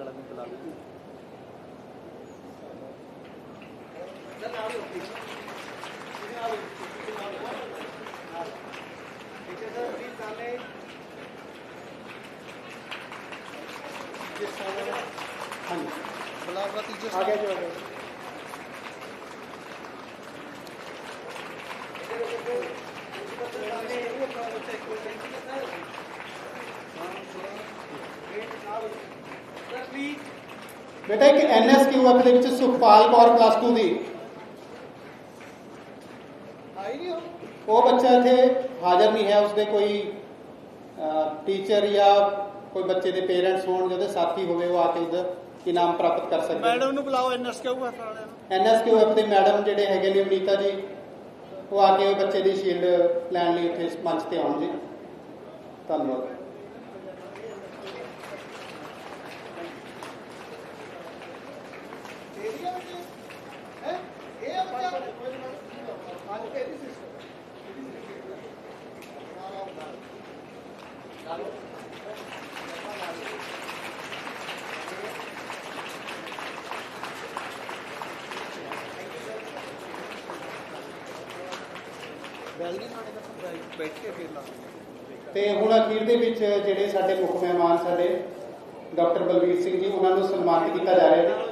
ਵਾਲਾ ਵੀ ਬੁਲਾ ਲਓ ਹਾਂਜੀ। ਬੁਲਾ ਬੁਲਾ ਟੀਚਰ ਆ ਗਿਆ ਜੀ ਆ ਗਿਆ। ਬੇਟਾ ਇੱਕ ਐਨਐਸਕਿਊਐਫ ਦੇ ਵਿੱਚ ਸੁਖਪਾਲ ਕੌਰ ਪਲੱਸ 2 ਦੀ। ਆਈ ਉਹ। ਬੱਚਾ ਇੱਥੇ ਹਾਜ਼ਰ ਨਹੀਂ ਹੈ ਉਸਦੇ ਕੋਈ ਟੀਚਰ ਜਾਂ ਕੋਈ ਬੱਚੇ ਦੇ ਪੇਰੈਂਟਸ ਹੋਣ ਜਿਹਦੇ ਸਾਥੀ ਹੋਵੇ ਉਹ ਆ ਕੇ ਉਹਦਾ ਇਨਾਮ ਪ੍ਰਾਪਤ ਕਰ ਸਕਦੇ ਮੈਡਮ ਨੂੰ ਬੁਲਾਓ ਐਨਐਸ ਕਿਉਂ ਹੈ ਵਾਲਿਆਂ ਨੂੰ। ਐਨਐਸਕਿਊਐਫ ਦੇ ਮੈਡਮ ਜਿਹੜੇ ਹੈਗੇ ਨੇ ਅਮਰੀਕਾ ਜੀ ਉਹ ਆ ਕੇ ਬੱਚੇ ਦੀ ਸ਼ੀਲਡ ਲੈਣ ਲਈ ਇੱਥੇ ਮੰਚ ਤੇ ਆਉਣ ਜੀ ਧੰਨਵਾਦ ਬੈਲ ਨਹੀਂ ਸਾਡੇ ਦਾ ਬੈਠ ਕੇ ਫੇਰ ਲਾ ਤੇ ਹੁਣ ਅਖੀਰ ਦੇ ਵਿੱਚ ਜਿਹੜੇ ਸਾਡੇ ਮੁੱਖ ਮਹਿਮਾਨ ਸਾਡੇ ਡਾਕਟਰ ਬਲਵੀਰ ਸਿੰਘ ਜੀ, ਉਹਨਾਂ ਨੂੰ ਸਨਮਾਨਿਤ ਕੀਤਾ ਜਾ ਰਿਹਾ ਹੈ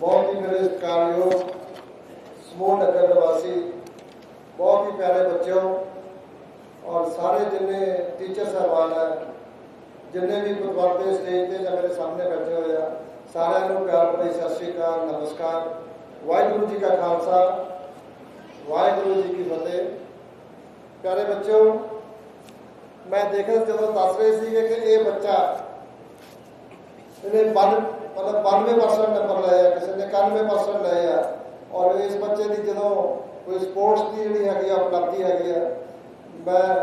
ਬਹੁਤ ਹੀ ਮੇਰੇ ਸਤਿਕਾਰਯੋਗ ਸਮੂਹ ਨਗਰ ਨਿਵਾਸੀ ਬਹੁਤ ਹੀ ਪਿਆਰੇ ਬੱਚਿਓ ਔਰ ਸਾਰੇ ਜਿੰਨੇ ਟੀਚਰ ਸਾਹਿਬਾਨ ਹੈ ਜਿੰਨੇ ਵੀ ਗੁਰਦੁਆਰੇ ਦੇ ਸਟੇਜ ਤੇ ਜਾਂ ਮੇਰੇ ਸਾਹਮਣੇ ਬੈਠੇ ਹੋਏ ਆ, ਸਾਰਿਆਂ ਨੂੰ ਪਿਆਰ ਭਰੀ ਸਤਿ ਸ਼੍ਰੀ ਅਕਾਲ, ਨਮਸਕਾਰ। ਵਾਹਿਗੁਰੂ ਜੀ ਕਾ ਖਾਲਸਾ, ਵਾਹਿਗੁਰੂ ਜੀ ਕੀ ਫਤਿਹ। ਪਿਆਰੇ ਬੱਚਿਓ, ਮੈਂ ਦੇਖਿਆ ਜਦੋਂ ਦੱਸ ਰਹੇ ਸੀਗੇ ਕਿ ਇਹ ਬੱਚਾ ਇਹਨੇ ਬਨ, ਮਤਲਬ 92% ਨੰਬਰ ਲਾਇਆ ਕਿਸੇ ਨੇ 91% ਲਏ ਆ। ਔਰ ਇਸ ਬੱਚੇ ਦੀ ਜਦੋਂ ਕੋਈ ਸਪੋਰਟਸ ਦੀ ਜਿਹੜੀ ਹੈਗੀ ਆ, ਉਪਲਬਧੀ ਹੈਗੀ ਆ, ਮੈਂ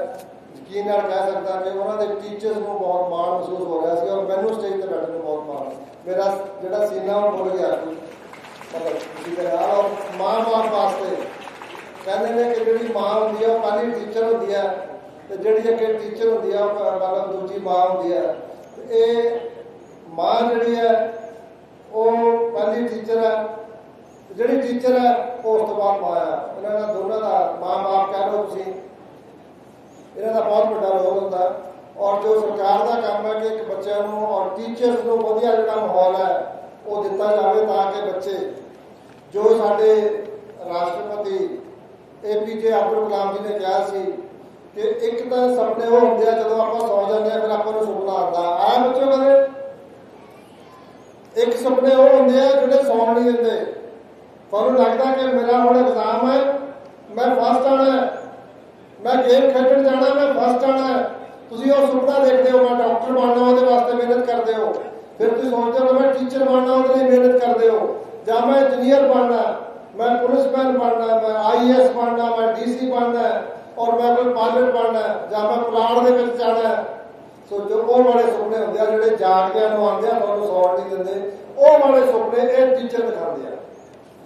ਯਕੀਨ ਨਾਲ ਕਹਿ ਸਕਦਾ ਕਿ ਉਹਨਾਂ ਦੇ ਟੀਚਰਸ ਨੂੰ ਬਹੁਤ ਮਾਣ ਮਹਿਸੂਸ ਹੋ ਰਿਹਾ ਸੀ ਔਰ ਮੈਨੂੰ ਸਟੇਜ ਤੇ ਬੈਠਣ ਨੂੰ ਬਹੁਤ ਮਾਣ ਮੇਰਾ ਜਿਹੜਾ ਸੀਨਾ ਉਹ ਬੋਲ ਗਿਆ। ਮਤਲਬ ਤੁਸੀਂ ਕਹਿੰਦੇ ਔਰ ਮਾਂ ਬਾਪ ਵਾਸਤੇ। ਕਹਿੰਦੇ ਨੇ ਕਿ ਜਿਹੜੀ ਮਾਂ ਹੁੰਦੀ ਆ, ਉਹ ਪਹਿਲੀ ਟੀਚਰ ਹੁੰਦੀ ਆ ਤੇ ਜਿਹੜੀ ਅੱਗੇ ਟੀਚਰ ਹੁੰਦੀ ਆ, ਉਹ ਮਤਲਬ ਦੂਜੀ ਮਾਂ ਹੁੰਦੀ ਆ। ਇਹ ਮਾਂ ਜਿਹੜੀ ਹੈ ਉਹ ਪਹਿਲੀ ਟੀਚਰ ਹੈ ਜਿਹੜੀ ਟੀਚਰ ਹੈ ਉਹ ਉਸ ਤੋਂ ਬਾਅਦ ਮਾਂ ਆ। ਇਹਨਾਂ ਦਾ ਦੋਨਾਂ ਦਾ ਮਾਂ ਬਾਪ ਕਹਿ ਲਓ ਤੁਸੀਂ। ਇਹਨਾਂ ਦਾ ਬਹੁਤ ਵੱਡਾ ਰੋਲ ਹੁੰਦਾ। ਔਰ ਜੋ ਸਰਕਾਰ ਦਾ ਕੰਮ ਹੈ ਕਿ ਇੱਕ ਬੱਚਿਆਂ ਨੂੰ ਔਰ ਟੀਚਰਸ ਨੂੰ ਵਧੀਆ ਜਿਹੜਾ ਮਾਹੌਲ ਹੈ, ਉਹ ਦਿੱਤਾ ਜਾਵੇ ਤਾਂ ਕਿ ਬੱਚੇ ਜੋ ਸਾਡੇ ਰਾਸ਼ਟਰਪਤੀ ਏਪੀਜੇ ਅਬਦੁਲ ਕਲਾਮ ਜੀ ਨੇ ਕਿਹਾ ਸੀ ਕਿ ਇੱਕ ਤਾਂ ਸੁਪਨੇ ਉਹ ਹੁੰਦੇ ਆ ਜਦੋਂ ਆਪਾਂ ਸੌ ਜਾਂਦੇ ਆ, ਫਿਰ ਆਪਾਂ ਨੂੰ ਸੁਪਨਾ ਆਉਂਦਾ। ਆਇਆ ਬੱਚਿਓ ਕਦੇ? ਇੱਕ ਸੁਪਨੇ ਉਹ ਹੁੰਦੇ ਆ ਜਿਹੜੇ ਸੌਣ ਨਹੀਂ ਦਿੰਦੇ। ਤੁਹਾਨੂੰ ਲੱਗਦਾ ਕਿ ਮੇਰਾ ਹੁਣ ਐਗਜ਼ਾਮ ਹੈ, ਮੈਂ ਫਸਟ ਆਣਾ ਹੈ? ਮੈਂ ਗੇਮ ਖੇਡਣ ਜਾਣਾ, ਮੈਂ ਫਸਟ ਆਣਾ ਤੁਸੀਂ ਉਹ ਸੁਪਨਾ ਦੇਖਦੇ ਹੋ, ਮੈਂ ਡਾਕਟਰ ਬਣਨਾ, ਉਹਦੇ ਵਾਸਤੇ ਮਿਹਨਤ ਕਰਦੇ ਹੋ। ਫਿਰ ਤੁਸੀਂ ਸੋਚਦੇ ਹੋ, ਮੈਂ ਟੀਚਰ ਬਣਨਾ, ਉਹਦੇ ਲਈ ਮਿਹਨਤ ਕਰਦੇ ਹੋ। ਜਾਂ ਮੈਂ ਇੰਜੀਨੀਅਰ ਬਣਨਾ, ਮੈਂ ਪੁਲਿਸਮੈਨ ਬਣਨਾ, ਮੈਂ ਆਈਐਸ ਬਣਨਾ, ਮੈਂ ਡੀਸੀ ਬਣਨਾ, ਔਰ ਮੈਂ ਕੋਈ ਪਾਇਲਟ ਬਣਨਾ, ਜਾਂ ਮੈਂ ਪਲਾਟ ਦੇ ਵਿੱਚ ਜਾਣਾ। ਸੋ ਜੋ ਉਹ ਵਾਲੇ ਸੁਪਨੇ ਹੁੰਦੇ ਆ ਜਿਹੜੇ ਜਾਗਦਿਆਂ ਨੂੰ ਆਉਂਦੇ ਆ, ਤੁਹਾਨੂੰ ਸੌਣ ਨਹੀਂ ਦਿੰਦੇ। ਉਹ ਵਾਲੇ ਸੁਪਨੇ ਇਹ ਟੀਚਰ ਦਿਖਾਉਂਦੇ ਆ।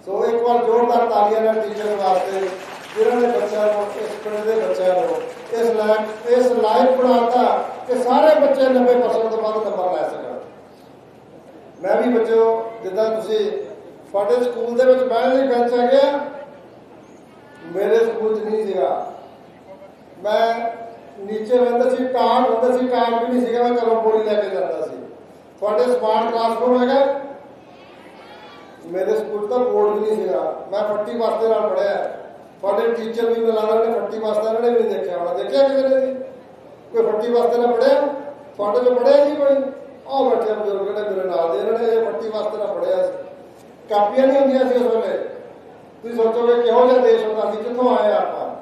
ਸੋ ਇੱਕ ਵਾਰ ਜ਼ੋਰਦਾਰ ਤਾਲੀਆਂ ਨਾਲ ਟੀਚਰ ਵਾਸਤੇ ਜਿਨ੍ਹਾਂ ਨੇ ਬੱਚਿਆਂ ਨੂੰ ਇਸ ਪਿੰਡ ਦੇ ਬੱਚਿਆਂ ਨੂੰ ਇਸ ਲਾਇਕ ਇਸ ਲਾਇਕ ਬਣਾਤਾ ਕਿ ਸਾਰੇ ਬੱਚੇ 90% ਤੋਂ ਵੱਧ ਨੰਬਰ ਲੈ ਸਕਣ। ਮੈਂ ਵੀ ਬੱਚਿਓ, ਜਿੱਦਾਂ ਤੁਸੀਂ ਤੁਹਾਡੇ ਸਕੂਲ ਦੇ ਵਿੱਚ ਬਹਿਣ ਲਈ ਬੈਂਚ ਹੈਗੇ ਆ ਮੇਰੇ ਸਕੂਲ 'ਚ ਨਹੀਂ ਸੀਗਾ। ਮੈਂ ਨੀਚੇ ਰਹਿੰਦਾ ਸੀ ਟਾਟ ਹੁੰਦਾ ਸੀ ਟਾਟ ਵੀ ਨਹੀਂ ਸੀਗਾ, ਮੈਂ ਘਰੋਂ ਬੋਰੀ ਲੈ ਕੇ ਜਾਂਦਾ ਸੀ। ਤੁਹਾਡੇ ਸਮਾਰਟ ਕਲਾਸਰੂਮ ਹੈਗਾ? ਮੇਰੇ ਸਕੂਲ ਦਾ ਬੋਰਡ ਵੀ ਨਹੀਂ ਸੀਗਾ। ਮੈਂ ਫੱਟੀ ਵਾਸਤੇ ਨਾਲ ਪੜਿਆ ਤੁਹਾਡੇ ਟੀਚਰ ਵੀ ਮਿਲਾਣਾ ਨੇ ਫੱਟੀ ਵਾਸਤੇ ਇਹਨਾਂ ਵੀ ਦੇਖਿਆ ਹੋਣਾ। ਦੇਖਿਆ ਕਿਸੇ ਨੇ ਕੋਈ ਫੱਟੀ ਵਾਸਤੇ ਨਾਲ ਪੜਿਆ? ਤੁਹਾਡੇ ਤੋਂ ਪੜਿਆ ਜੀ ਕੋਈ? ਆਹ ਬੈਠੇ ਬਜ਼ੁਰਗ ਨੇ ਮੇਰੇ ਨਾਲ ਦੇ, ਇਹਨਾਂ ਨੇ ਇਹ ਫੱਟੀ ਵਾਸਤੇ ਨਾਲ ਪੜਿਆ ਸੀ। ਕਾਪੀਆਂ ਨਹੀਂ ਹੁੰਦੀਆਂ ਸੀ ਉਸ ਵੇਲੇ। ਤੁਸੀਂ ਸੋਚੋਗੇ ਕਿਹੋ ਜਿਹਾ ਦੇਸ਼ ਹੁੰਦਾ ਸੀ, ਕਿੱਥੋਂ ਆਏ ਆਪਾਂ?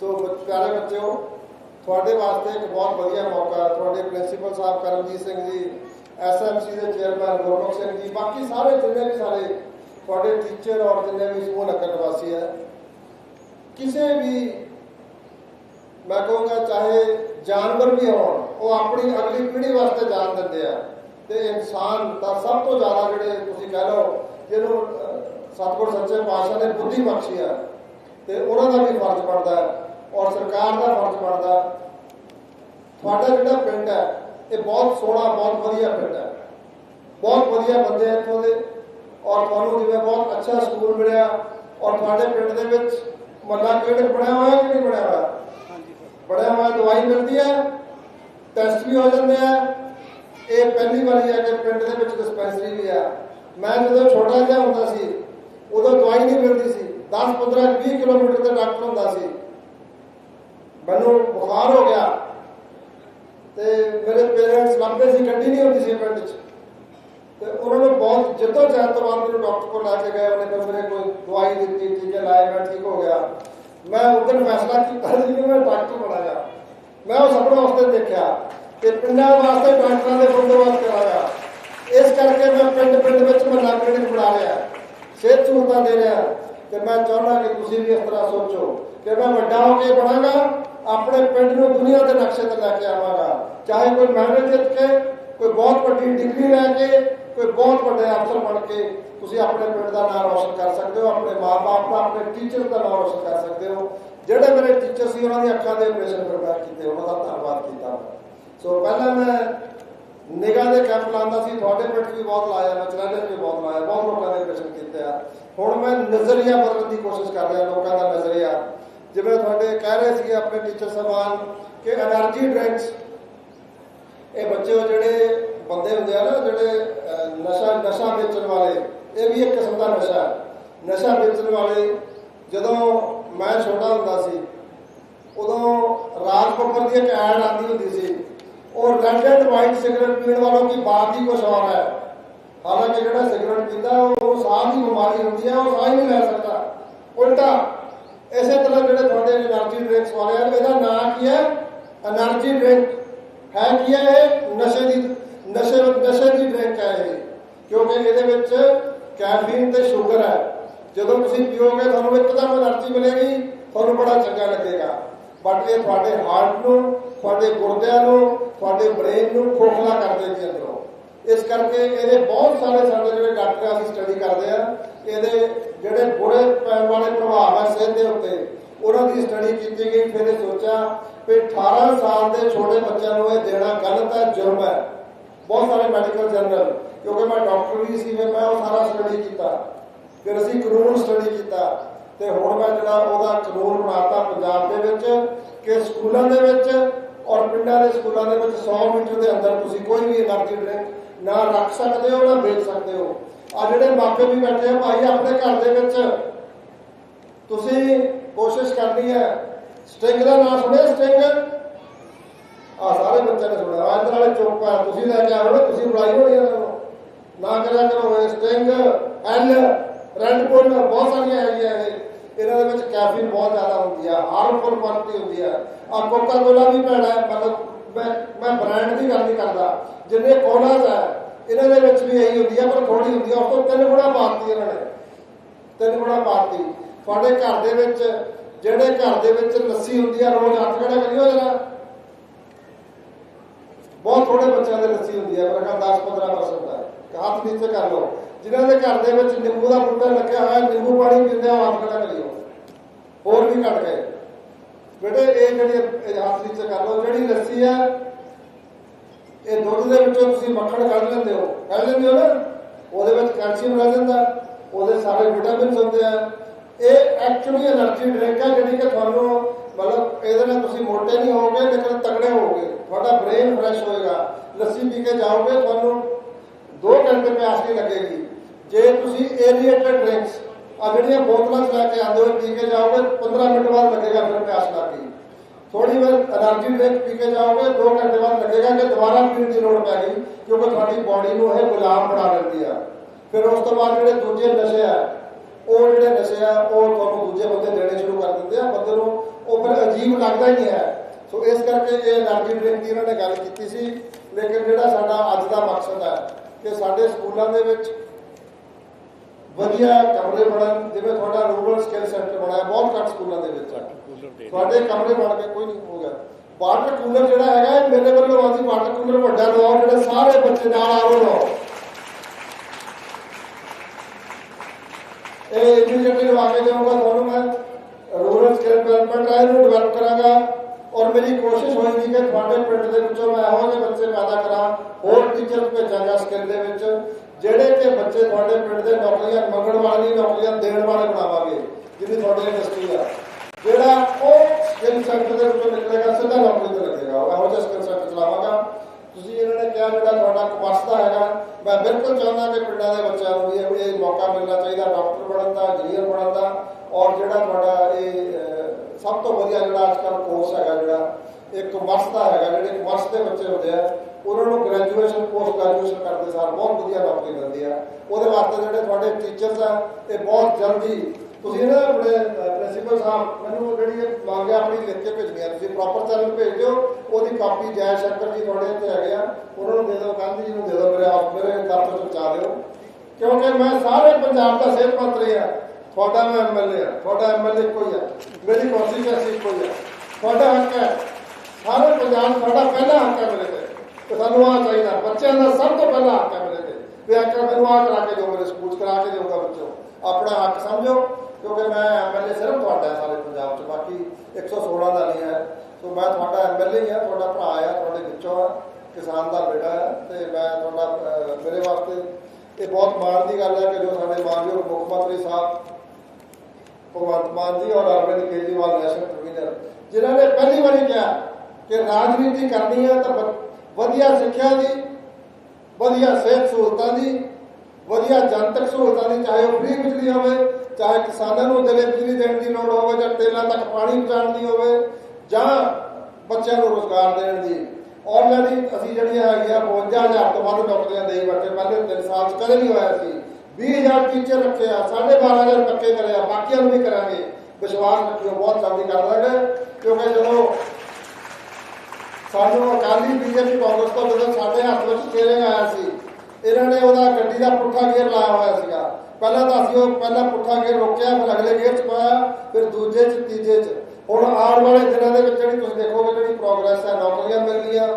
ਸੋ ਬ- ਪਿਆਰੇ ਬੱਚਿਓ, ਤੁਹਾਡੇ ਵਾਸਤੇ ਇੱਕ ਬਹੁਤ ਵਧੀਆ ਮੌਕਾ ਤੁਹਾਡੇ ਪ੍ਰਿੰਸੀਪਲ ਸਾਹਿਬ ਕਰਮਜੀਤ ਸਿੰਘ ਜੀ ਐਸਐਮਸੀ ਦੇ ਚੇਅਰਮੈਨ ਗੁਰਮੁਖ ਸਿੰਘ ਜੀ, ਬਾਕੀ ਸਾਰੇ ਜਿੰਨੇ ਵੀ ਸਾਰੇ ਤੁਹਾਡੇ ਟੀਚਰ ਔਰ ਜਿੰਨੇ ਵੀ ਸਕੂਲ ਨਗਰ ਨਿਵਾਸੀ ਹੈ ਕਿਸੇ ਵੀ ਮੈਂ ਕਹੂੰਗਾ ਚਾਹੇ ਜਾਨਵਰ ਵੀ ਹੋਣ ਉਹ ਆਪਣੀ ਅਗਲੀ ਪੀੜ੍ਹੀ ਵਾਸਤੇ ਜਾਨ ਦਿੰਦੇ ਆ। ਤੇ ਇਨਸਾਨ ਦਾ ਸਭ ਤੋਂ ਜ਼ਿਆਦਾ ਜਿਹੜੇ ਤੁਸੀਂ ਕਹਿ ਲਓ ਜਿਹਨੂੰ ਅਹ, ਸੱਚੇ ਪਾਤਸ਼ਾਹ ਨੇ ਬੁੱਧੀ ਬਖਸ਼ੀ ਆ। ਤੇ ਉਹਨਾਂ ਦਾ ਵੀ ਫਰਜ਼ ਬਣਦਾ ਔਰ ਸਰਕਾਰ ਦਾ ਫਰਜ਼ ਬਣਦਾ ਤੁਹਾਡਾ ਜਿਹੜਾ ਪਿੰਡ ਹੈ ਇਹ ਬਹੁਤ ਸੋਹਣਾ ਬਹੁਤ ਵਧੀਆ ਪਿੰਡ ਹੈ। ਬਹੁਤ ਵਧੀਆ ਬੰਦੇ ਇੱਥੋਂ ਦੇ। ਔਰ ਤੁਹਾਨੂੰ ਜਿਵੇਂ ਬਹੁਤ ਅੱਛਾ ਸਕੂਲ ਮਿਲਿਆ ਔਰ ਤੁਹਾਡੇ ਪਿੰਡ ਦੇ ਵਿੱਚ ਮੱਲਾ ਕਲੀਨਿਕ ਬਣਿਆ ਹੋਇਆ ਕਿ ਨਹੀਂ ਬਣਿਆ ਹੋਇਆ? ਬੜਿਆ ਹੋਇਆ ਦਵਾਈ ਮਿਲਦੀ ਹੈ ਟੈਸਟ ਵੀ ਹੋ ਜਾਂਦੇ ਆ। ਇਹ ਪਹਿਲੀ ਵਾਰੀ ਹੈ ਕਿ ਪਿੰਡ ਦੇ ਵਿੱਚ ਡਿਸਪੈਂਸਰੀ ਵੀ ਆ। ਮੈਂ ਜਦੋਂ ਛੋਟਾ ਜਿਹਾ ਹੁੰਦਾ ਸੀ ਉਦੋਂ ਦਵਾਈ ਨਹੀਂ ਮਿਲਦੀ ਸੀ। 10 15 20 ਕਿਲੋਮੀਟਰ ਤੇ ਡਾਕਟਰ ਹੁੰਦਾ ਸੀ। ਮੈਨੂੰ ਬੁਖਾਰ ਹੋ ਗਿਆ। ਤੇ ਮੇਰੇ ਪੇਰੈਂਟਸ ਲੱਭਦੇ ਸੀ ਗੱਡੀ ਨਹੀਂ ਹੁੰਦੀ ਸੀ ਪਿੰਡ 'ਚ। ਤੇ ਉਹਨਾਂ ਨੂੰ ਬਹੁਤ ਜਿੱਦੋਂ ਚਾਹਤ ਤੋਂ ਬਾਅਦ ਮੈਨੂੰ ਡਾਕਟਰ ਕੋਲ ਲੈ ਕੇ ਗਏ, ਉਹਨੇ ਫਿਰ ਮੇਰੇ ਕੋਈ ਦਵਾਈ ਦਿੱਤੀ ਟੀਕੇ ਲਾਏ ਮੈਂ ਠੀਕ ਹੋ ਗਿਆ। ਮੈਂ ਉਸ ਦਿਨ ਫੈਸਲਾ ਕੀਤਾ ਸੀ ਕਿ ਮੈਂ ਡਾਕਟਰ ਬਣਾਂਗਾ ਮੈਂ ਉਹ ਸੁਪਨਾ ਉਸ ਦਿਨ ਦੇਖਿਆ ਕਿ ਪਿੰਡਾਂ ਵਾਸਤੇ ਡਾਕਟਰਾਂ ਦੇ ਬੰਦੋਬਸਤ ਕਰਾਂਗਾ ਇਸ ਕਰਕੇ ਮੈਂ ਪਿੰਡ ਪਿੰਡ ਵਿੱਚ ਮਹੱਲਾ ਕਲੀਨਿਕ ਬਣਾ ਰਿਹਾ ਸਿਹਤ ਸਹੂਲਤਾਂ ਦੇ ਰਿਹਾ। ਤੇ ਮੈਂ ਚਾਹੁੰਦਾ ਕਿ ਤੁਸੀਂ ਵੀ ਇਸ ਤਰ੍ਹਾਂ ਸੋਚੋ ਕਿ ਮੈਂ ਵੱਡਾ ਹੋ ਕੇ ਬਣਾਂਗਾ, ਆਪਣੇ ਪਿੰਡ ਨੂੰ ਦੁਨੀਆ ਦੇ ਨਕਸ਼ੇ ਤੇ ਲੈ ਕੇ ਆਵਾਂਗਾ। ਚਾਹੇ ਕੋਈ ਮੈਡਲ ਜਿੱਤ ਕੇ, ਕੋਈ ਬਹੁਤ ਵੱਡੀ ਡਿਗਰੀ ਲੈ ਕੇ ਕੋਈ ਬਹੁਤ ਵੱਡੇ ਅਫਸਰ ਬਣ ਕੇ ਤੁਸੀਂ ਆਪਣੇ ਪਿੰਡ ਦਾ ਨਾਮ ਰੋਸ਼ਨ ਕਰ ਸਕਦੇ ਹੋ, ਆਪਣੇ ਮਾਪੇ ਦਾ, ਆਪਣੇ ਟੀਚਰ ਦਾ ਨਾਮ ਰੋਸ਼ਨ ਕਰ ਸਕਦੇ ਹੋ। ਜਿਹੜੇ ਮੇਰੇ ਟੀਚਰ ਸੀ, ਉਹਨਾਂ ਦੀ ਅੱਖਾਂ ਦੇ ਆਪਰੇਸ਼ਨ ਪ੍ਰਕਾਰ ਕੀਤੇ, ਉਹਨਾਂ ਦਾ ਧੰਨਵਾਦ ਕੀਤਾ ਸੋ ਪਹਿਲਾਂ ਮੈਂ ਨਿਗਾਹ ਦੇ ਕੈਂਪ ਲਾਉਂਦਾ ਸੀ, ਤੁਹਾਡੇ ਪਿੰਡ ਵੀ ਬਹੁਤ ਲਾਇਆ, ਮੈਂ ਚਲਾਲੇ ਵੀ ਬਹੁਤ ਲਾਇਆ, ਬਹੁਤ ਲੋਕਾਂ ਨੇ ਦਰਸ਼ਨ ਕੀਤੇ ਆ। ਹੁਣ ਮੈਂ ਨਜ਼ਰੀਆ ਬਦਲਣ ਦੀ ਕੋਸ਼ਿਸ਼ ਕਰ ਰਿਹਾ, ਲੋਕਾਂ ਦਾ ਨਜ਼ਰੀਆ। ਜਿਵੇਂ ਤੁਹਾਡੇ ਕਹਿ ਰਹੇ ਸੀ ਆਪਣੇ ਟੀਚਰ ਸਮਾਨ ਕਿ ਐਨਰਜੀ ਡਰਿੰਕਸ ਇਹ ਬੱਚੇ ਜਿਹੜੇ ਬੰਦੇ ਹੁੰਦੇ ਆ ਨਾ ਜਿਹੜੇ ਨਸ਼ਾ ਨਸ਼ਾ ਵੇਚਣ ਵਾਲੇ, ਇਹ ਵੀ ਇੱਕ ਕਿਸਮ ਦਾ ਨਸ਼ਾ ਹੈ। ਨਸ਼ਾ ਵੇਚਣ ਵਾਲੇ, ਜਦੋਂ ਮੈਂ ਛੋਟਾ ਹੁੰਦਾ ਸੀ, ਉਦੋਂ ਰਾਜ ਪੱਪਰ ਦੀ ਐਡ ਆਂਦੀ ਹੁੰਦੀ ਸੀ, ਉਹ ਰੈਡ ਐਂਡ ਵਾਈਟ ਸਿਗਰਟ ਪੀਣ ਵਾਲੋਂ ਕੀ ਬਾਤ ਹੀ ਕੁਝ ਹੋਰ ਹੈ। ਹਾਲਾਂਕਿ ਜਿਹੜਾ ਸਿਗਰਟ ਪੀਂਦਾ, ਉਹ ਸਾਹ ਦੀ ਬਿਮਾਰੀ ਹੁੰਦੀ ਹੈ, ਉਹ ਸਾਹ ਨਹੀਂ ਲੈ ਸਕਦਾ। ਉਲਟਾ, ਇਸੇ ਤਰ੍ਹਾਂ ਜਿਹੜੇ ਤੁਹਾਡੇ એનર્ਜੀ ਡਰਿੰਕਸ ਵਾਲੇ ਆ, ਇਹਦਾ ਨਾਂ ਕੀ ਹੈ? ਐਨਰਜੀ ਡਰਿੰਕ ਹੈ ਕੀ ਹੈ ਇਹ? ਨਸ਼ੇ ਦੀ ਨਸ਼ੇ ਨਸ਼ੇ ਦੀ ਡਰਿੰਕ ਹੈ ਇਹ। ਕਿਉਂਕਿ ਇਹਦੇ ਵਿੱਚ ਕੈਫੀਨ ਤੇ ਸ਼ੂਗਰ ਹੈ। ਜਦੋਂ ਤੁਸੀਂ ਪੀਓਗੇ, ਤੁਹਾਨੂੰ ਇੱਕਦਮ એનર્ਜੀ ਮਿਲੇਗੀ, ਤੁਹਾਨੂੰ ਬੜਾ ਚੰਗਾ ਲੱਗੇਗਾ। ਬਟ ਇਹ ਤੁਹਾਡੇ ਹਾਰਟ ਨੂੰ, ਤੁਹਾਡੇ ਗੁਰਦਿਆਂ ਨੂੰ, ਤੁਹਾਡੇ ਬ੍ਰੇਨ ਨੂੰ ਖੋਖਲਾ ਕਰ ਦੇਗੀ ਅੰਦਰੋਂ। ਇਸ ਕਰਕੇ ਇਹਦੇ ਬਹੁਤ ਸਾਰੇ ਸਾਡੇ ਜਿਹੜੇ ਡਾਕਟਰ ਅਸੀਂ ਸਟੱਡੀ ਕਰਦੇ ਆ, ਇਹਦੇ ਜਿਹੜੇ ਬੁਰੇ ਪੈਣ ਵਾਲੇ ਪ੍ਰਭਾਵ ਹੈ ਸਿਹਤ ਦੇ ਉੱਤੇ, ਉਹਨਾਂ ਦੀ ਸਟੱਡੀ ਕੀਤੀ ਗਈ। ਫਿਰ ਇਹ ਸੋਚਿਆ ਕਿ 18 ਸਾਲ ਦੇ ਛੋਟੇ ਬੱਚਿਆਂ ਨੂੰ ਇਹ ਦੇਣਾ ਗਲਤ ਹੈ ਜੁਰਮ ਹੈ। ਬਹੁਤ ਸਾਰੇ ਮੈਡੀਕਲ ਜਰਨਲ ਕਿਉਂਕਿ ਮੈਂ ਡਾਕਟਰ ਵੀ ਸੀ ਫਿਰ ਮੈਂ ਉਹ ਸਾਰਾ ਸਟੱਡੀ ਕੀਤਾ। ਫਿਰ ਅਸੀਂ ਕਾਨੂੰਨ ਸਟੱਡੀ ਕੀਤਾ। ਤੇ ਹੁਣ ਮੈਂ ਜਿਹੜਾ ਉਹਦਾ ਕਾਨੂੰਨ ਬਣਾਤਾ ਪੰਜਾਬ ਦੇ ਵਿੱਚ, ਕਿ ਸਕੂਲਾਂ ਦੇ ਵਿੱਚ ਔਰ ਪਿੰਡਾਂ ਦੇ ਸਕੂਲਾਂ ਦੇ ਵਿੱਚ 100 ਮੀਟਰ ਦੇ ਅੰਦਰ ਤੁਸੀਂ ਕੋਈ ਵੀ એનર્ਜੀ ਡਰਿੰਕ ਨਾ ਰੱਖ ਸਕਦੇ ਹੋ, ਨਾ ਵੇਚ ਸਕਦੇ ਹੋ। ਆ ਜਿਹੜੇ ਮਾਪੇ ਵੀ ਬੈਠੇ ਆ, ਭਾਈ ਆਪਣੇ ਘਰ ਦੇ ਵਿੱਚ, ਤੁਸੀਂ ਕੋਸ਼ਿਸ਼ ਕਰਨੀ ਹੈ, ਸਟ੍ਰਿੰਗ ਦਾ ਨਾਮ ਸੁਣਿਆ, ਸਟ੍ਰਿੰਗ? ਚੁੱਪ ਆ ਤੁਸੀਂ ਲੈ ਕੇ ਆਓ ਤੁਸੀਂ ਬੁਲਾਈ ਹੋਣੀ ਇਹਨਾਂ ਨੂੰ ਨਾ ਕਰਿਆ ਕਰੋ, ਇਹ ਐਲ, ਰੈਡ ਬੁੱਲ ਬਹੁਤ ਸਾਰੀਆਂ ਹੈਗੀਆਂ ਇਹ। ਇਹਨਾਂ ਦੇ ਵਿੱਚ ਕੈਫੀਨ ਬਹੁਤ ਜ਼ਿਆਦਾ ਹੁੰਦੀ ਆ ਹਾਰਮਫੁਲ ਕੁਆਲਿਟੀ ਹੁੰਦੀ ਆ। ਆ ਕੋਕਾ ਕੋਲਾ ਵੀ ਭੈੜਾ ਹੈ ਮਤਲਬ ਮੈਂ ਮੈਂ ਬ੍ਰਾਂਡ ਦੀ ਗੱਲ ਨਹੀਂ ਕਰਦਾ। ਜਿੰਨੇ ਕੋਲਾਸ ਹੈ ਇਹਨਾਂ ਦੇ ਵਿੱਚ ਵੀ ਇਹੀ ਹੁੰਦੀ ਆ, ਪਰ ਥੋੜੀ ਹੁੰਦੀ ਆ, ਉਸ ਤੋਂ ਤਿੰਨ ਗੁਣਾ ਪਾਤੀ ਇਹਨਾਂ ਨੇ। ਤਿੰਨ ਗੁਣਾ ਪਾਤੀ। ਤੁਹਾਡੇ ਘਰ ਦੇ ਵਿੱਚ, ਜਿਹੜੇ ਘਰ ਦੇ ਵਿੱਚ ਲੱਸੀ ਹੁੰਦੀ ਆ, ਰੋਜ਼ ਹੱਥ ਖੜਾ ਕਰਿਓ ਜਰਾ ਬਹੁਤ ਥੋੜੇ ਬੱਚਿਆਂ ਦੇ ਲੱਸੀ ਹੁੰਦੀ ਹੈ ਮੇਰਾ 10 15% ਦਾ ਹੱਥ ਵਿੱਚ ਕਰ ਲਓ। ਜਿਨ੍ਹਾਂ ਦੇ ਘਰ ਦੇ ਵਿੱਚ ਨਿੰਬੂ ਦਾ ਬੂਟਾ ਲੱਗਿਆ ਹੋਇਆ, ਨਿੰਬੂ ਪਾਣੀ ਪੀਂਦੇ ਆ ਹੱਥ ਖੜਾ ਕਰਿਓ ਹੋਰ ਵੀ ਘਟ ਗਏ। ਬੇਟੇ, ਇਹ ਜਿਹੜੀ ਹੱਥ ਵਿੱਚ ਕਰ ਲਓ, ਜਿਹੜੀ ਲੱਸੀ ਹੈ, ਇਹ ਦੁੱਧ ਦੇ ਵਿੱਚੋਂ ਤੁਸੀਂ ਮੱਖਣ ਕੱਢ ਲੈਂਦੇ ਹੋ। ਕੱਢ ਲੈਂਦੇ ਹੋ ਨਾ? ਉਹਦੇ ਵਿੱਚ ਕੈਲਸ਼ੀਅਮ ਰਹਿ ਜਾਂਦਾ। ਉਹਦੇ ਸਾਰੇ ਵਿਟਾਮਿਨਸ ਹੁੰਦੇ ਆ। ਇਹ ਐਕਚੁਅਲੀ એનર્ਜੀ ਡਰਿੰਕ ਹੈ ਜਿਹੜੀ ਕਿ ਤੁਹਾਨੂੰ ਮਤਲਬ ਇਹਦੇ ਨਾਲ ਤੁਸੀਂ ਮੋਟੇ ਨਹੀਂ ਹੋਗੇ ਲੇਕਿਨ ਤਗੜੇ ਹੋਗੇ ਤੁਹਾਡਾ ਬ੍ਰੇਨ ਫਰੈਸ਼ ਹੋਏਗਾ। ਲੱਸੀ ਪੀ ਕੇ ਜਾਓਗੇ, ਤੁਹਾਨੂੰ 2 ਘੰਟੇ ਪਿਆਸ ਨਹੀਂ ਲੱਗੇਗੀ। ਜੇ ਤੁਸੀਂ ਏਰੀਏਟਡ ਡਰਿੰਕਸ ਆ ਜਿਹੜੀਆਂ ਬੋਤਲਾਂ ਲੈ ਕੇ ਆਉਂਦੇ ਹੋ, ਪੀ ਕੇ ਜਾਓਗੇ 15 ਮਿੰਟ ਬਾਅਦ ਲੱਗੇਗਾ, ਫਿਰ ਪਿਆਸ ਲੱਗੀ ਥੋੜੀ ਵਾਰ એનર્ਜੀ ਡਰਿੰਕ ਪੀ ਕੇ ਜਾਓਗੇ 2 ਘੰਟੇ ਬਾਅਦ ਲੱਗੇਗਾ ਕਿ ਦੁਬਾਰਾ ਪੀਣ ਦੀ ਲੋੜ ਪੈ ਗਈ, ਕਿਉਂਕਿ ਤੁਹਾਡੀ ਬਾਡੀ ਨੂੰ ਇਹ ਗੁਲਾਮ ਬਣਾ ਲੈਂਦੀ ਆ। ਫਿਰ ਉਸ ਤੋਂ ਬਾਅਦ ਜਿਹੜੇ ਦੂਜੇ ਨਸ਼ੇ ਆ, ਉਹ ਜਿਹੜੇ ਨਸ਼ੇ ਆ, ਉਹ ਤੁਹਾਨੂੰ ਦੂਜੇ ਬੰਦੇ ਦੇਣੇ ਸ਼ੁਰੂ ਕਰ ਦਿੰਦੇ ਆ। ਬੰਦੇ ਨੂੰ ਉਹ ਫਿਰ ਅਜੀਬ ਲੱਗਦਾ ਹੀ ਨਹੀਂ ਹੈ। ਸੋ ਇਸ ਕਰਕੇ ਇਹ એનર્ਜੀ ਡਰਿੰਕ ਦੀ ਉਹਨਾਂ ਗੱਲ ਕੀਤੀ ਸੀ। ਲੇਕਿਨ ਜਿਹੜਾ ਸਾਡਾ ਅੱਜ ਦਾ ਮਕਸਦ ਹੈ ਕਿ ਸਾਡੇ ਸਕੂਲਾਂ ਦੇ ਵਿੱਚ ਵਧੀਆ ਕਮਰੇ ਬਣਨ, ਜਿਵੇਂ ਤੁਹਾਡਾ ਰੂਰਲ ਸਕਿੱਲ ਸੈਂਟਰ ਬਣਾਇਆ ਬਹੁਤ ਘੱਟ ਸਕੂਲਾਂ ਦੇ ਵਿੱਚ ਤੁਹਾਡੇ ਕਮਰੇ ਬਣ ਕੇ ਕੋਈ ਨਹੀਂ ਹੋਗਾ ਵਾਟਰ ਕੂਲਰ ਜਿਹੜਾ ਹੈਗਾ, ਇਹ ਮੇਰੇ ਵੱਲੋਂ ਆਸੀਂ ਵਾਟਰ ਕੂਲਰ ਵੱਡਾ ਲਵਾਓ ਜਿਹੜੇ ਸਾਰੇ ਬੱਚੇ ਨਾਲ ਆਰੋ ਲਓ ਇਹ ਇਮੀਡੀਏਟਲੀ ਲਵਾ ਕੇ ਦੇਵਾਂਗਾ ਤੁਹਾਨੂੰ ਮੈਂ। ਡਿਵੈਲਪਮੈਂਟ ਹੈ ਇਹਨੂੰ ਡਿਵੈਲਪ ਕਰਾਂਗਾ। ਔਰ ਮੇਰੀ ਕੋਸ਼ਿਸ਼ ਹੋਏਗੀ ਕਿ ਤੁਹਾਡੇ ਪਿੰਡ ਦੇ ਵਿੱਚੋਂ ਮੈਂ ਇਹੋ ਜਿਹੇ ਬੱਚੇ ਪੈਦਾ ਕਰਾਂ, ਹੋਰ ਟੀਚਰ ਭੇਜਾਂਗਾ ਸਕਿੱਲ ਦੇ ਵਿੱਚ, ਜਿਹੜੇ ਕਿ ਬੱਚੇ ਤੁਹਾਡੇ ਪਿੰਡ ਦੇ ਨੌਕਰੀਆਂ, ਮੰਗਣ ਵਾਲੇ ਨੌਕਰੀਆਂ ਦੇਣ ਵਾਲੇ ਬਣਾਵਾਂਗੇ ਜਿਵੇਂ ਤੁਹਾਡੀ ਇੰਡਸਟਰੀ ਆ। ਜਿਹੜਾ ਉਹ ਸਕਿੱਲ ਸੈਂਟਰ ਦੇ ਵਿੱਚੋਂ ਨਿਕਲੇਗਾ, ਸਿੱਧਾ ਨੌਕਰੀ ਤੇ ਲੱਗੇਗਾ। ਉਹ ਇਹੋ ਜਿਹਾ ਸਕਿੱਲ ਸੈਂਟਰ ਚਲਾਵਾਂਗਾ। ਤੁਸੀਂ ਇਹਨਾਂ ਨੇ ਕਿਹਾ, ਜਿਹੜਾ ਤੁਹਾਡਾ ਕਮਰਸ ਹੈਗਾ, ਮੈਂ ਬਿਲਕੁਲ ਚਾਹੁੰਦਾ ਕਿ ਪਿੰਡਾਂ ਦੇ ਬੱਚਿਆਂ ਨੂੰ ਵੀ ਇਹ ਮੌਕਾ ਮਿਲਣਾ ਚਾਹੀਦਾ, ਡਾਕਟਰ ਬਣਨ ਦਾ ਇੰਜੀਨੀਅਰ ਬਣਨ ਦਾ, ਔਰ ਜਿਹੜਾ ਤੁਹਾਡਾ ਇਹ ਸਭ ਤੋਂ ਵਧੀਆ ਜਿਹੜਾ ਅੱਜ ਕੱਲ੍ਹ ਕੋਰਸ ਹੈਗਾ ਜਿਹੜਾ ਇਹ ਕਮਰਸ ਦਾ ਹੈਗਾ, ਜਿਹੜੇ ਕਮਰਸ ਦੇ ਬੱਚੇ ਹੁੰਦੇ ਆ, ਉਹਨਾਂ ਨੂੰ ਗ੍ਰੈਜੂਏਸ਼ਨ ਪੋਸਟ ਗ੍ਰੈਜੂਏਸ਼ਨ ਕਰਦੇ ਸਾਰ ਬਹੁਤ ਵਧੀਆ ਨੌਕਰੀ ਮਿਲਦੀ ਆ। ਉਹਦੇ ਵਾਸਤੇ ਜਿਹੜੇ ਤੁਹਾਡੇ ਟੀਚਰਸ ਆ, ਇਹ ਬਹੁਤ ਜਲਦੀ, ਤੁਸੀਂ ਨਾ ਆਪਣੇ ਪ੍ਰਿੰਸੀਪਲ ਸਾਹਿਬ, ਮੈਨੂੰ ਜਿਹੜੀ ਇਹ ਮੰਗ ਹੈ ਆਪਣੀ ਲਿਖ ਕੇ ਭੇਜਣੀ ਆ, ਤੁਸੀਂ ਪ੍ਰੋਪਰ ਚੈਨਲ ਭੇਜ ਦਿਓ, ਉਹਦੀ ਕਾਪੀ ਜੈ ਸ਼ੰਕਰ ਜੀ ਤੁਹਾਡੇ ਇੱਥੇ ਹੈਗੇ ਆ, ਉਹਨਾਂ ਨੂੰ ਦੇ ਦਿਓ, ਗਾਂਧੀ ਜੀ ਨੂੰ ਦੇ ਦਿਓ, ਮੇਰੇ ਆਪ, ਮੇਰੇ ਦਫ਼ਤਰ ਚ ਪਹੁੰਚਾ ਦਿਓ। ਕਿਉਂਕਿ ਮੈਂ ਸਾਰੇ ਪੰਜਾਬ ਦਾ ਸਿਹਤ ਮੰਤਰੀ ਆ ਤੁਹਾਡਾ ਮੈਂ ਐਮਐਲਏ ਆ, ਤੁਹਾਡਾ ਐਮਐਲਏ ਕੋਈ ਆ, ਮੇਰੀ ਕੌਂਸਟੀਟਿਊਂਸੀ ਕੋਈ ਆ। ਤੁਹਾਡਾ ਹੱਕ ਹੈ, ਸਾਰੇ ਪੰਜਾਬ ਸਾਡਾ ਪਹਿਲਾ ਹੱਕ ਹੈ ਮੇਰੇ ਤੇ। ਤੇ ਸਾਨੂੰ ਆ ਚਾਹੀਦਾ, ਬੱਚਿਆਂ ਦਾ ਸਭ ਤੋਂ ਪਹਿਲਾ ਹੱਕ ਹੈ ਮੇਰੇ ਤੇ। ਵੀ ਆਖਰ ਮੈਨੂੰ ਆ ਕਰਾ ਕੇ ਦਿਓ, ਮੇਰੇ ਸਕੂਲ ਕਰਾ ਕੇ ਦਿਓਗਾ ਬੱਚੋ ਆਪਣਾ ਹੱਕ ਸਮਝੋ, ਕਿਉਂਕਿ ਮੈਂ ਐਮਐਲਏ ਸਿਰਫ ਤੁਹਾਡਾ ਸਾਰੇ ਪੰਜਾਬ 'ਚ, ਬਾਕੀ 116 ਦਾ ਨਹੀਂ ਹੈ। ਸੋ ਮੈਂ ਤੁਹਾਡਾ ਐਮਐਲਏ ਹੀ ਆ, ਤੁਹਾਡਾ ਭਰਾ ਆ, ਤੁਹਾਡੇ ਵਿੱਚੋਂ ਆ, ਕਿਸਾਨ ਦਾ ਬੇਟਾ ਹੈ ਤੇ ਮੈਂ ਤੁਹਾਡਾ ਮੇਰੇ ਵਾਸਤੇ ਇਹ ਬਹੁਤ ਮਾਣ ਦੀ ਗੱਲ ਹੈ ਕਿ ਜੋ ਸਾਡੇ ਮਾਨਯੋਗ ਮੁੱਖ ਮੰਤਰੀ ਸਾਹਿਬ ਭਗਵੰਤ ਮਾਨ ਜੀ ਔਰ ਅਰਵਿੰਦ ਕੇਜਰੀਵਾਲ ਨੈਸ਼ਨਲ ਕਨਵੀਨਰ ਜਿਨ੍ਹਾਂ ਨੇ ਪਹਿਲੀ ਵਾਰੀ ਕਿਹਾ ਕਿ ਰਾਜਨੀਤੀ ਕਰਨੀ ਹੈ ਤਾਂ ਵਧੀਆ ਸਿੱਖਿਆ ਦੀ, ਵਧੀਆ ਸਿਹਤ ਸਹੂਲਤਾਂ ਦੀ, ਵਧੀਆ ਜਨਤਕ ਸਹੂਲਤਾਂ ਦੀ, ਚਾਹੇ ਉਹ ਫ੍ਰੀ ਬਿਜਲੀ ਹੋਵੇ, ਚਾਹੇ ਕਿਸਾਨਾਂ ਨੂੰ ਦਿਲੇ ਬਿਜਲੀ ਦੇਣ ਦੀ ਲੋੜ ਹੋਵੇ ਜਾਂ ਤੇਲਾਂ ਤੱਕ ਪਾਣੀ ਪਹੁੰਚਾਉਣ ਦੀ ਹੋਵੇ ਜਾਂ ਬੱਚਿਆਂ ਨੂੰ ਰੋਜ਼ਗਾਰ ਦੇਣ ਦੀ। ਆਲਰੇਡੀ ਅਸੀਂ ਜਿਹੜੀਆਂ ਹੈਗੀਆਂ 52000 ਤੋਂ ਵੱਧ ਨੌਕਰੀਆਂ ਦੇਈ ਬੈਠੇ ਪਹਿਲੇ 3 ਸਾਲ ਚ ਕਦੇ ਨਹੀਂ ਹੋਇਆ ਸੀ। 20000 ਟੀਚਰ ਰੱਖੇ ਆ 12500 ਪੱਕੇ ਕਰੇ ਆ, ਬਾਕੀਆਂ ਨੂੰ ਵੀ ਕਰਾਂਗੇ। ਵਿਸ਼ਵਾਸ ਰੱਖਿਓ, ਬਹੁਤ ਜਲਦੀ ਕਰ ਦਾਂਗੇ ਕਿਉਂਕਿ ਜਦੋਂ ਸਾਨੂੰ ਅਕਾਲੀ ਬੀਜੇਪੀ ਕਾਂਗਰਸ ਤੋਂ ਜਦੋਂ ਸਾਡੇ ਹੱਥ ਵਿੱਚ ਸਟੀਅਰਿੰਗ ਆਇਆ ਸੀ, ਇਹਨਾਂ ਨੇ ਉਹਦਾ ਗੱਡੀ ਦਾ ਪੁੱਠਾ ਗੇਅਰ ਲਾਇਆ ਹੋਇਆ ਸੀਗਾ। ਪਹਿਲਾਂ ਤਾਂ ਅਸੀਂ ਉਹ ਪਹਿਲਾਂ ਪੁੱਠਾ ਗੇਅਰ ਰੋਕਿਆ, ਫਿਰ ਅਗਲੇ ਗੇਅਰ 'ਚ ਪਾਇਆ, ਫਿਰ ਦੂਜੇ 'ਚ, ਤੀਜੇ 'ਚ। ਹੁਣ ਆਉਣ ਵਾਲੇ ਦਿਨਾਂ ਦੇ ਵਿੱਚ ਜਿਹੜੀ ਤੁਸੀਂ ਦੇਖੋਗੇ ਜਿਹੜੀ ਪ੍ਰੋਗਰੈਸ ਹੈ, ਨੌਕਰੀਆਂ ਮਿਲਣੀਆਂ,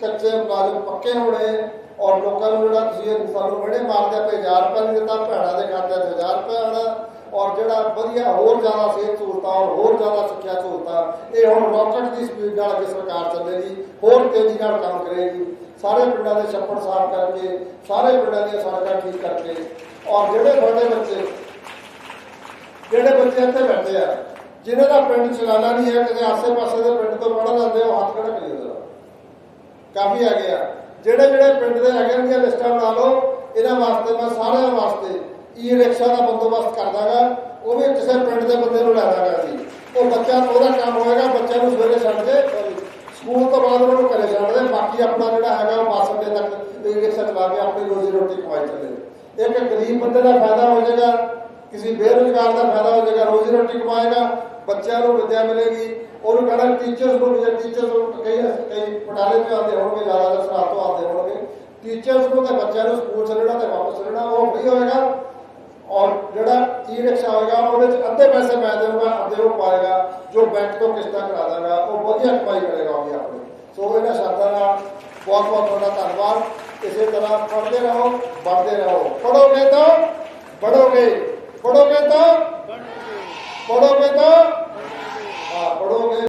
ਕੱਚੇ ਮੁਲਾਜ਼ਮ ਪੱਕੇ ਹੋਣੇ ਔਰ ਲੋਕਾਂ ਨੂੰ ਜਿਹੜਾ ਤੁਸੀਂ ਸਾਨੂੰ ਮਿਹਣੇ ਮਾਰਦੇ ਪਏ 1000 ਰੁਪਏ ਨਹੀਂ ਦਿੱਤਾ, ਭੈਣਾਂ ਦੇ ਖਾਤੇ 'ਚ 1000 ਰੁਪਏ ਆਉਣਾ। ਔਰ ਜਿਹੜਾ ਵਧੀਆ ਹੋਰ ਜ਼ਿਆਦਾ ਸਿਹਤ ਸਹੂਲਤਾਂ ਔਰ ਹੋਰ ਜ਼ਿਆਦਾ ਸਿੱਖਿਆ ਸਹੂਲਤਾਂ, ਇਹ ਹੁਣ ਰਾਕਟ ਦੀ ਸਪੀਡ ਨਾਲ ਅੱਗੇ ਸਰਕਾਰ ਚੱਲੇਗੀ, ਹੋਰ ਤੇਜ਼ੀ ਨਾਲ ਕੰਮ ਕਰੇਗੀ। ਸਾਰੇ ਪਿੰਡਾਂ ਦੇ ਛੱਪੜ ਸਾਫ਼ ਕਰਕੇ, ਸਾਰੇ ਪਿੰਡਾਂ ਦੀਆਂ ਸੜਕਾਂ ਠੀਕ ਕਰਕੇ। ਔਰ ਜਿਹੜੇ ਤੁਹਾਡੇ ਬੱਚੇ, ਜਿਹੜੇ ਬੱਚੇ ਇੱਥੇ ਬੈਠੇ ਆ, ਜਿਨ੍ਹਾਂ ਦਾ ਪਿੰਡ ਚਲਾਣਾ ਨਹੀਂ ਹੈ, ਕਿਤੇ ਆਸੇ-ਪਾਸੇ ਦੇ ਪਿੰਡ ਤੋਂ ਪੜ੍ਹਨ ਆਉਂਦੇ ਉਹ ਹੱਥ ਖੜਾ ਕਰੀ ਉਹਦਾ ਕਾਫੀ ਹੈਗੇ ਆ। ਜਿਹੜੇ ਜਿਹੜੇ ਪਿੰਡ ਦੇ ਹੈਗੇ ਨੇ ਲਿਸਟਾਂ ਬਣਾ ਲਓ। ਇਹਨਾਂ ਵਾਸਤੇ ਮੈਂ ਸਾਰਿਆਂ ਵਾਸਤੇ ਈ ਰਿਕਸ਼ਾ ਦਾ ਬੰਦੋਬਸਤ ਕਰ ਉਹ ਵੀ ਕਿਸੇ ਪਿੰਡ ਦੇ ਬੰਦੇ ਨੂੰ ਲੈ ਦਾਂਗਾ ਜੀ ਉਹ ਬੱਚਾ, ਉਹਦਾ ਕੰਮ ਹੋਏਗਾ ਬੱਚਿਆਂ ਨੂੰ ਸਵੇਰੇ ਛੱਡ ਕੇ ਸਕੂਲ ਤੋਂ ਬਾਅਦ ਉਹਨਾਂ ਘਰੇ ਛੱਡ ਦੇ। ਬਾਕੀ ਆਪਣਾ ਜਿਹੜਾ ਹੈਗਾ, ਉਹ ਬੱਸ ਅੱਡੇ ਤੱਕ ਈ ਰਿਕਸ਼ਾ ਚਲਾ ਕੇ ਆਪਣੀ ਰੋਜ਼ੀ ਰੋਟੀ ਕਮਾਈ ਚੱਲੇ। ਇੱਕ ਗਰੀਬ ਬੰਦੇ ਦਾ ਫਾਇਦਾ ਹੋ ਜਾਏਗਾ, ਕਿਸੇ ਬੇਰੁਜ਼ਗਾਰ ਦਾ ਫਾਇਦਾ ਹੋ ਜਾਏਗਾ, ਰੋਜ਼ੀ ਰੋਟੀ ਕਮਾਏਗਾ ਬੱਚਿਆਂ ਨੂੰ ਵਿਦਿਆ ਮਿਲੇਗੀ। ਉਹਨੂੰ ਕਹਣਾ ਟੀਚਰਸ ਨੂੰ ਵੀ ਟੀਚਰਸ ਨੂੰ ਕਈ ਕਈ ਪਟਾਲੇ ਤੋਂ ਆਉਂਦੇ ਹੋਣਗੇ, ਜ਼ਿਆਦਾ ਸਰਾਤ ਟੀਚਰ ਨੂੰ ਤੇ ਬੱਚਿਆਂ ਨੂੰ ਸਕੂਲ ਚੱਲਣਾ ਤੇ ਵਾਪਸ ਚੱਲਣਾ ਉਹ ਫ੍ਰੀ ਹੋਏਗਾ ਔਰ ਜਿਹੜਾ ਈ ਰਿਕਸ਼ਾ ਹੋਏਗਾ ਉਹਦੇ ਵਿੱਚ ਅੱਧੇ ਪੈਸੇ ਮੈਂ ਦੇਵਾਂਗਾ ਅੱਧੇ ਉਹ ਪਾਏਗਾ ਜੋ ਬੈਂਕ ਤੋਂ ਕਿਸ਼ਤਾਂ ਕਰਾ ਦਾਂਗਾ ਉਹ ਵਧੀਆ ਕਮਾਈ ਕਰੇਗਾ ਉਹ ਆਪਣੇ। ਸੋ ਇਹਨਾਂ ਸ਼ਬਦਾਂ ਨਾਲ ਬਹੁਤ ਬਹੁਤ ਤੁਹਾਡਾ ਧੰਨਵਾਦ। ਇਸੇ ਤਰ੍ਹਾਂ ਪੜ੍ਹਦੇ ਰਹੋ ਪੜ੍ਹਦੇ ਰਹੋ। ਪੜੋਗੇ ਤਾਂ ਪੜੋਗੇ ਪੜੋਗੇ ਤਾਂ ਪੜੋਗੇ ਤਾਂ ਹਾਂ ਪੜੋਗੇ